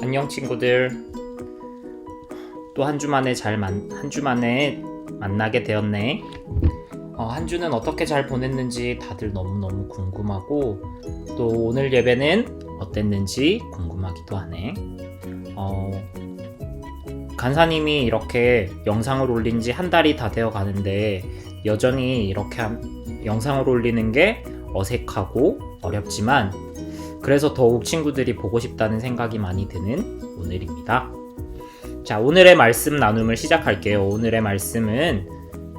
안녕 친구들. 또 한 주 만에 잘 만, 한주 만에 만나게 되었네. 어, 한 주는 어떻게 잘 보냈는지 다들 너무너무 궁금하고 또 오늘 예배는 어땠는지 궁금하기도 하네. 어, 간사님이 이렇게 영상을 올린 지 한 달이 다 되어 가는데 여전히 이렇게 한- 영상을 올리는 게 어색하고 어렵지만 그래서 더욱 친구들이 보고 싶다는 생각이 많이 드는 오늘입니다. 자, 오늘의 말씀 나눔을 시작할게요. 오늘의 말씀은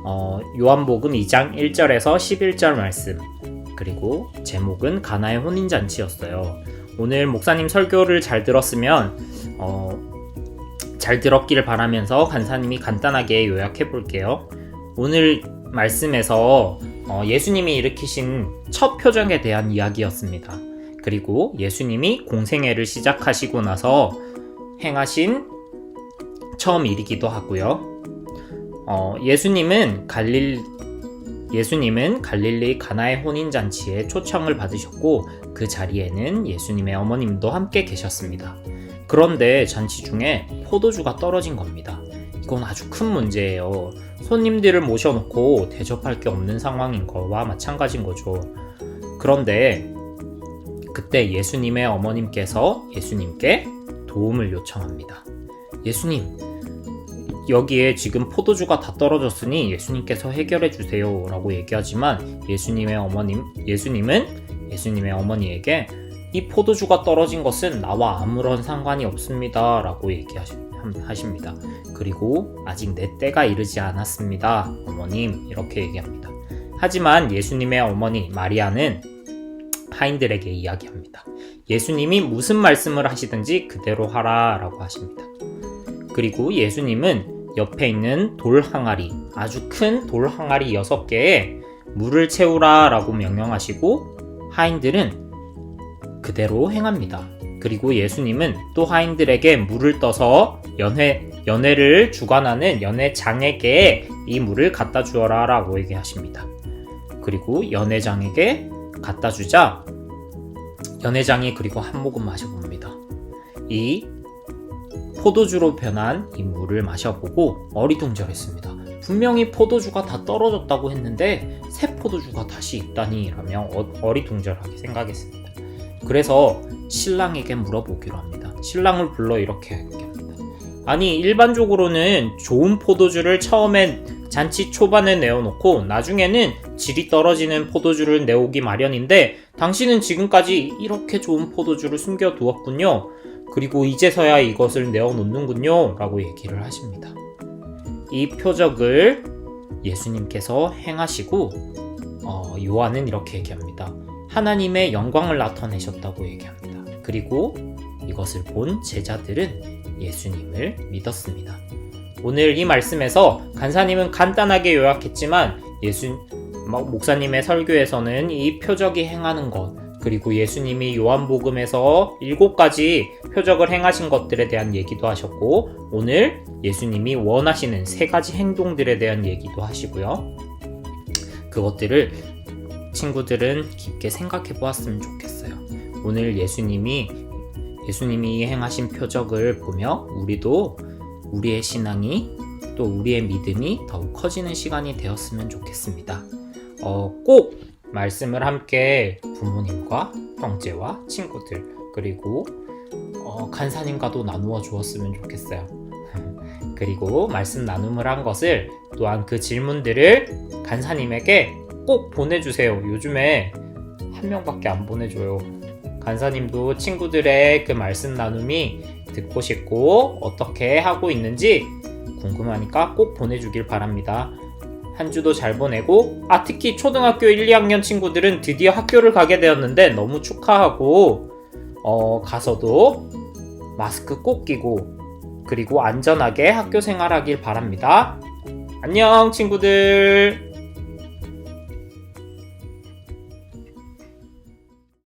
어, 요한복음 2장 1절에서 11절 말씀 그리고 제목은 가나의 혼인잔치였어요. 오늘 목사님 설교를 잘 들었으면 어, 잘 들었기를 바라면서 간사님이 간단하게 요약해 볼게요. 오늘 말씀에서 어, 예수님이 일으키신 첫 표정에 대한 이야기였습니다. 그리고 예수님이 공생애를 시작하시고 나서 행하신 처음 일이기도 하고요. 어, 예수님은 갈릴 예수님은 갈릴리 가나의 혼인 잔치에 초청을 받으셨고 그 자리에는 예수님의 어머님도 함께 계셨습니다. 그런데 잔치 중에 포도주가 떨어진 겁니다. 이건 아주 큰 문제예요. 손님들을 모셔놓고 대접할 게 없는 상황인 거와 마찬가지인 거죠. 그런데 그때 예수님의 어머님께서 예수님께 도움을 요청합니다. 예수님, 여기에 지금 포도주가 다 떨어졌으니 예수님께서 해결해 주세요. 라고 얘기하지만 예수님의 어머님, 예수님은 예수님의 어머니에게 이 포도주가 떨어진 것은 나와 아무런 상관이 없습니다. 라고 얘기하십니다. 그리고 아직 내 때가 이르지 않았습니다. 어머님, 이렇게 얘기합니다. 하지만 예수님의 어머니 마리아는 하인들에게 이야기합니다. 예수님이 무슨 말씀을 하시든지 그대로 하라 라고 하십니다. 그리고 예수님은 옆에 있는 돌 항아리, 아주 큰 돌 항아리 6개에 물을 채우라 라고 명령하시고 하인들은 그대로 행합니다. 그리고 예수님은 또 하인들에게 물을 떠서 연회, 연회를 주관하는 연회장에게 이 물을 갖다 주어라 라고 얘기하십니다. 그리고 연회장에게 갖다 주자 연회장이 그리고 한 모금 마셔봅니다. 이 포도주로 변한 이 물을 마셔보고 어리둥절했습니다. 분명히 포도주가 다 떨어졌다고 했는데 새 포도주가 다시 있다니 라며 어, 어리둥절하게 생각했습니다. 그래서 신랑에게 물어보기로 합니다. 신랑을 불러 이렇게 얘기합니다. 아니 일반적으로는 좋은 포도주를 처음엔 잔치 초반에 내어놓고 나중에는 질이 떨어지는 포도주를 내오기 마련인데 당신은 지금까지 이렇게 좋은 포도주를 숨겨두었군요. 그리고 이제서야 이것을 내어놓는군요. 라고 얘기를 하십니다. 이 표적을 예수님께서 행하시고, 어, 요한은 이렇게 얘기합니다. 하나님의 영광을 나타내셨다고 얘기합니다. 그리고 이것을 본 제자들은 예수님을 믿었습니다. 오늘 이 말씀에서 간사님은 간단하게 요약했지만 예수 목사님의 설교에서는 이 표적이 행하는 것 그리고 예수님이 요한복음에서 일곱 가지 표적을 행하신 것들에 대한 얘기도 하셨고 오늘 예수님이 원하시는 세 가지 행동들에 대한 얘기도 하시고요. 그것들을 친구들은 깊게 생각해 보았으면 좋겠어요. 오늘 예수님이 예수님이 행하신 표적을 보며 우리도 우리의 신앙이 또 우리의 믿음이 더욱 커지는 시간이 되었으면 좋겠습니다. 어, 꼭 말씀을 함께 부모님과 형제와 친구들 그리고 어, 간사님과도 나누어 주었으면 좋겠어요. 그리고 말씀 나눔을 한 것을 또한 그 질문들을 간사님에게 꼭 보내주세요. 요즘에 한 명밖에 안 보내줘요. 간사님도 친구들의 그 말씀 나눔이 듣고 싶고 어떻게 하고 있는지 궁금하니까 꼭 보내주길 바랍니다. 한 주도 잘 보내고 아 특히 초등학교 1, 2학년 친구들은 드디어 학교를 가게 되었는데 너무 축하하고 어 가서도 마스크 꼭 끼고 그리고 안전하게 학교 생활하길 바랍니다. 안녕 친구들.